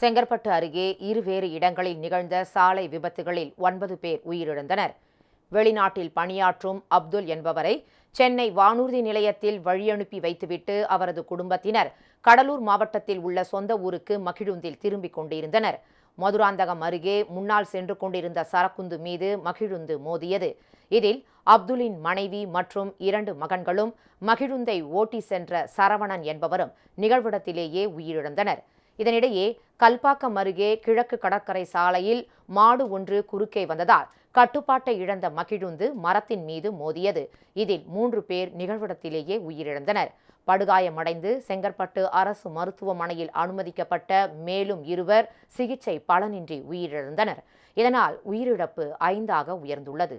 செங்கற்பட்டு அருகே இருவேறு இடங்களில் நிகழ்ந்த சாலை விபத்துகளில் ஒன்பது பேர் உயிரிழந்தனர். வெளிநாட்டில் பணியாற்றும் அப்துல் என்பவரை சென்னை வானூர்தி நிலையத்தில் வழியனுப்பி வைத்துவிட்டு அவரது குடும்பத்தினர் கடலூர் மாவட்டத்தில் உள்ள சொந்த ஊருக்கு மகிழுந்தில் திரும்பிக் கொண்டிருந்தனர். மதுராந்தகம் அருகே முன்னால் சென்று கொண்டிருந்த சரக்குந்து மீது மகிழுந்து மோதியது. இதில் அப்துலின் மனைவி மற்றும் இரண்டு மகன்களும் மகிழுந்தை ஓட்டி சென்ற சரவணன் என்பவரும் நிகழ்விடத்திலேயே உயிரிழந்தனர். இதனிடையே கல்பாக்கம் அருகே கிழக்கு கடற்கரை சாலையில் மாடு ஒன்று குறுக்கே வந்ததால் கட்டுப்பாட்டை இழந்த மகிழுந்து மரத்தின் மீது மோதியது. இதில் மூன்று பேர் நிகழ்விடத்திலேயே உயிரிழந்தனர். படுகாயமடைந்து செங்கற்பட்டு அரசு மருத்துவமனையில் அனுமதிக்கப்பட்ட மேலும் இருவர் சிகிச்சை பலனின்றி உயிரிழந்தனர். இதனால் உயிரிழப்பு ஐந்தாக உயர்ந்துள்ளது.